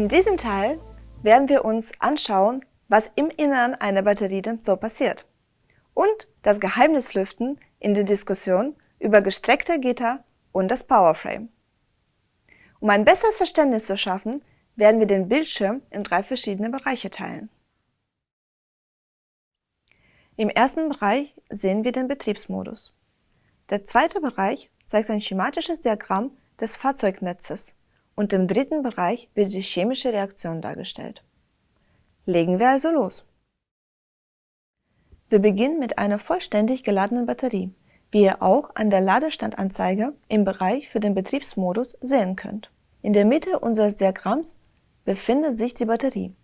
In diesem Teil werden wir uns anschauen, was im Innern einer Batterie denn so passiert und das Geheimnis lüften in der Diskussion über gestreckte Gitter und das Powerframe. Um ein besseres Verständnis zu schaffen, werden wir den Bildschirm in drei verschiedene Bereiche teilen. Im ersten Bereich sehen wir den Betriebsmodus. Der zweite Bereich zeigt ein schematisches Diagramm des Fahrzeugnetzes und im dritten Bereich wird die chemische Reaktion dargestellt. Legen wir also los. Wir beginnen mit einer vollständig geladenen Batterie, wie ihr auch an der Ladestandanzeige im Bereich für den Betriebsmodus sehen könnt. In der Mitte unseres Diagramms befindet sich die Batterie,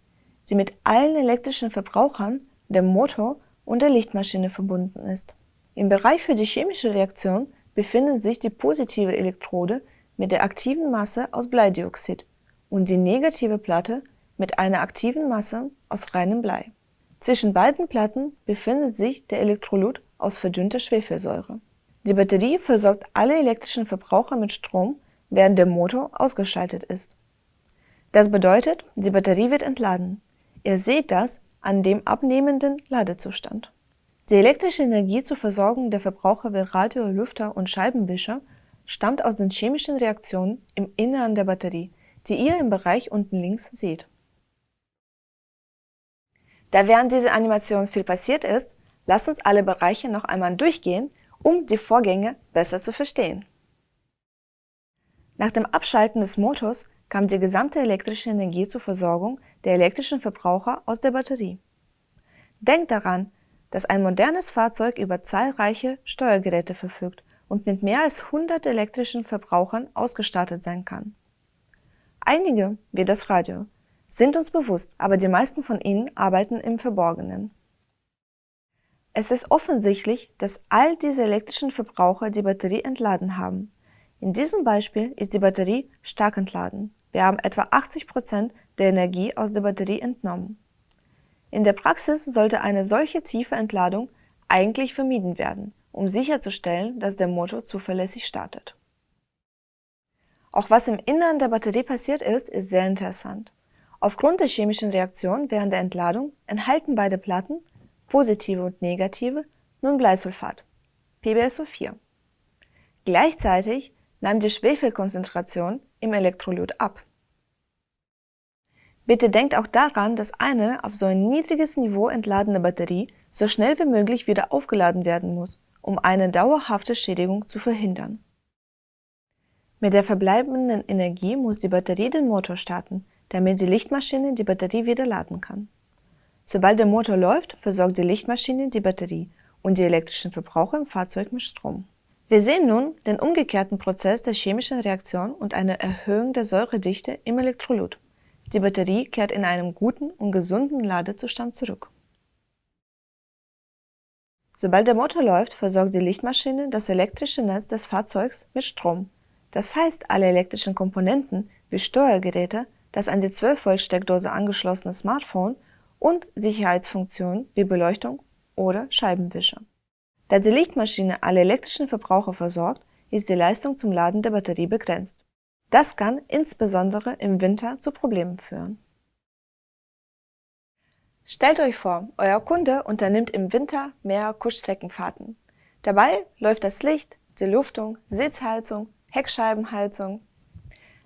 die mit allen elektrischen Verbrauchern, dem Motor und der Lichtmaschine verbunden ist. Im Bereich für die chemische Reaktion befindet sich die positive Elektrode mit der aktiven Masse aus Bleidioxid und die negative Platte mit einer aktiven Masse aus reinem Blei. Zwischen beiden Platten befindet sich der Elektrolyt aus verdünnter Schwefelsäure. Die Batterie versorgt alle elektrischen Verbraucher mit Strom, während der Motor ausgeschaltet ist. Das bedeutet, die Batterie wird entladen. Ihr seht das an dem abnehmenden Ladezustand. Die elektrische Energie zur Versorgung der Verbraucher wie Radio, Lüfter und Scheibenwischer stammt aus den chemischen Reaktionen im Innern der Batterie, die ihr im Bereich unten links seht. Da während dieser Animation viel passiert ist, lasst uns alle Bereiche noch einmal durchgehen, um die Vorgänge besser zu verstehen. Nach dem Abschalten des Motors kam die gesamte elektrische Energie zur Versorgung der elektrischen Verbraucher aus der Batterie. Denkt daran, dass ein modernes Fahrzeug über zahlreiche Steuergeräte verfügt und mit mehr als 100 elektrischen Verbrauchern ausgestattet sein kann. Einige, wie das Radio, sind uns bewusst, aber die meisten von ihnen arbeiten im Verborgenen. Es ist offensichtlich, dass all diese elektrischen Verbraucher die Batterie entladen haben. In diesem Beispiel ist die Batterie stark entladen. Wir haben etwa 80 Prozent der Energie aus der Batterie entnommen. In der Praxis sollte eine solche tiefe Entladung eigentlich vermieden werden, um sicherzustellen, dass der Motor zuverlässig startet. Auch was im Innern der Batterie passiert ist, ist sehr interessant. Aufgrund der chemischen Reaktion während der Entladung enthalten beide Platten, positive und negative, nun Bleisulfat, PbSO4. Gleichzeitig nahm die Schwefelkonzentration im Elektrolyt ab. Bitte denkt auch daran, dass eine auf so ein niedriges Niveau entladene Batterie so schnell wie möglich wieder aufgeladen werden muss, um eine dauerhafte Schädigung zu verhindern. Mit der verbleibenden Energie muss die Batterie den Motor starten, damit die Lichtmaschine die Batterie wieder laden kann. Sobald der Motor läuft, versorgt die Lichtmaschine die Batterie und die elektrischen Verbraucher im Fahrzeug mit Strom. Wir sehen nun den umgekehrten Prozess der chemischen Reaktion und eine Erhöhung der Säuredichte im Elektrolyt. Die Batterie kehrt in einem guten und gesunden Ladezustand zurück. Sobald der Motor läuft, versorgt die Lichtmaschine das elektrische Netz des Fahrzeugs mit Strom. Das heißt, alle elektrischen Komponenten wie Steuergeräte, das an die 12-Volt-Steckdose angeschlossene Smartphone und Sicherheitsfunktionen wie Beleuchtung oder Scheibenwischer. Da die Lichtmaschine alle elektrischen Verbraucher versorgt, ist die Leistung zum Laden der Batterie begrenzt. Das kann insbesondere im Winter zu Problemen führen. Stellt euch vor, euer Kunde unternimmt im Winter mehr Kurzstreckenfahrten. Dabei läuft das Licht, die Luftung, Sitzheizung, Heckscheibenheizung.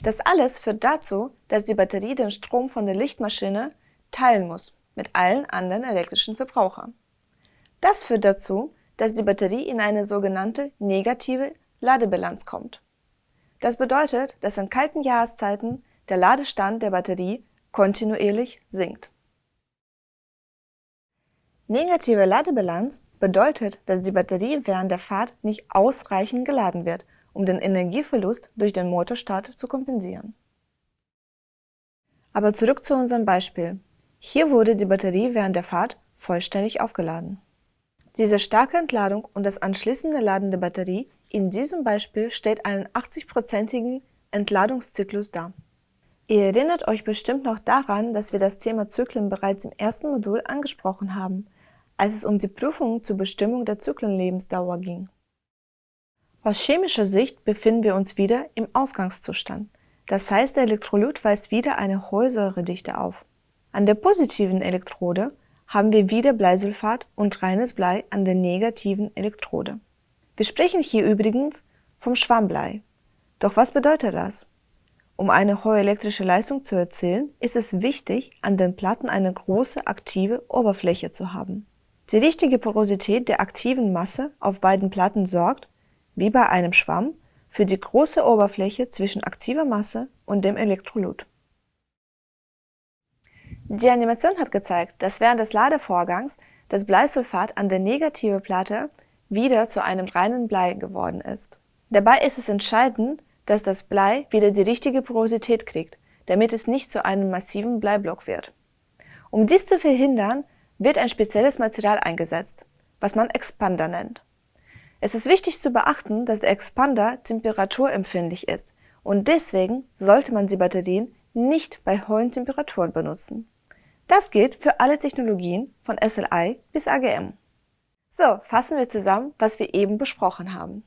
Das alles führt dazu, dass die Batterie den Strom von der Lichtmaschine teilen muss mit allen anderen elektrischen Verbrauchern. Das führt dazu, dass die Batterie in eine sogenannte negative Ladebilanz kommt. Das bedeutet, dass in kalten Jahreszeiten der Ladestand der Batterie kontinuierlich sinkt. Negative Ladebilanz bedeutet, dass die Batterie während der Fahrt nicht ausreichend geladen wird, um den Energieverlust durch den Motorstart zu kompensieren. Aber zurück zu unserem Beispiel. Hier wurde die Batterie während der Fahrt vollständig aufgeladen. Diese starke Entladung und das anschließende Laden der Batterie in diesem Beispiel stellt einen 80-prozentigen Entladungszyklus dar. Ihr erinnert euch bestimmt noch daran, dass wir das Thema Zyklen bereits im ersten Modul angesprochen haben – als es um die Prüfung zur Bestimmung der Zyklenlebensdauer ging. Aus chemischer Sicht befinden wir uns wieder im Ausgangszustand. Das heißt, der Elektrolyt weist wieder eine hohe Säuredichte auf. An der positiven Elektrode haben wir wieder Bleisulfat und reines Blei an der negativen Elektrode. Wir sprechen hier übrigens vom Schwammblei. Doch was bedeutet das? Um eine hohe elektrische Leistung zu erzielen, ist es wichtig, an den Platten eine große aktive Oberfläche zu haben. Die richtige Porosität der aktiven Masse auf beiden Platten sorgt, wie bei einem Schwamm, für die große Oberfläche zwischen aktiver Masse und dem Elektrolyt. Die Animation hat gezeigt, dass während des Ladevorgangs das Bleisulfat an der negativen Platte wieder zu einem reinen Blei geworden ist. Dabei ist es entscheidend, dass das Blei wieder die richtige Porosität kriegt, damit es nicht zu einem massiven Bleiblock wird. Um dies zu verhindern, wird ein spezielles Material eingesetzt, was man Expander nennt. Es ist wichtig zu beachten, dass der Expander temperaturempfindlich ist und deswegen sollte man die Batterien nicht bei hohen Temperaturen benutzen. Das gilt für alle Technologien von SLI bis AGM. So, fassen wir zusammen, was wir eben besprochen haben.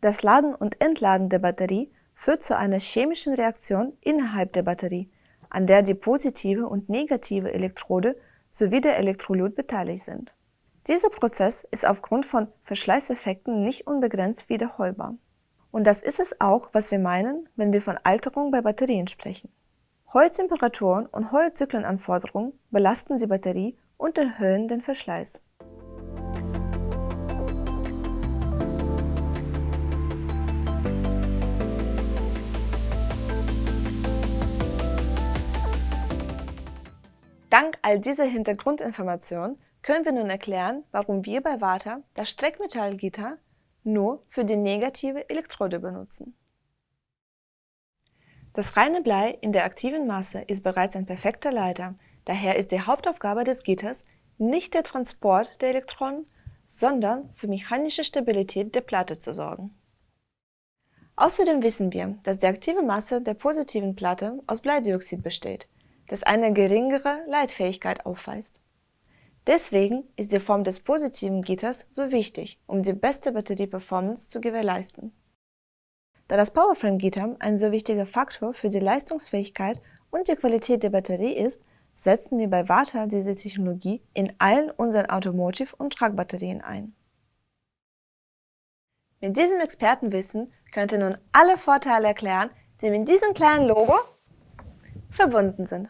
Das Laden und Entladen der Batterie führt zu einer chemischen Reaktion innerhalb der Batterie, an der die positive und negative Elektrode sowie der Elektrolyt beteiligt sind. Dieser Prozess ist aufgrund von Verschleißeffekten nicht unbegrenzt wiederholbar. Und das ist es auch, was wir meinen, wenn wir von Alterung bei Batterien sprechen. Hohe Temperaturen und hohe Zyklenanforderungen belasten die Batterie und erhöhen den Verschleiß. Dank all dieser Hintergrundinformationen können wir nun erklären, warum wir bei Water das Streckmetallgitter nur für die negative Elektrode benutzen. Das reine Blei in der aktiven Masse ist bereits ein perfekter Leiter, daher ist die Hauptaufgabe des Gitters nicht der Transport der Elektronen, sondern für mechanische Stabilität der Platte zu sorgen. Außerdem wissen wir, dass die aktive Masse der positiven Platte aus Bleidioxid besteht, das eine geringere Leitfähigkeit aufweist. Deswegen ist die Form des positiven Gitters so wichtig, um die beste Batterieperformance zu gewährleisten. Da das Powerframe-Gitter ein so wichtiger Faktor für die Leistungsfähigkeit und die Qualität der Batterie ist, setzen wir bei Warta diese Technologie in allen unseren Automotive- und Truckbatterien ein. Mit diesem Expertenwissen könnt ihr nun alle Vorteile erklären, die mit diesem kleinen Logo verbunden sind.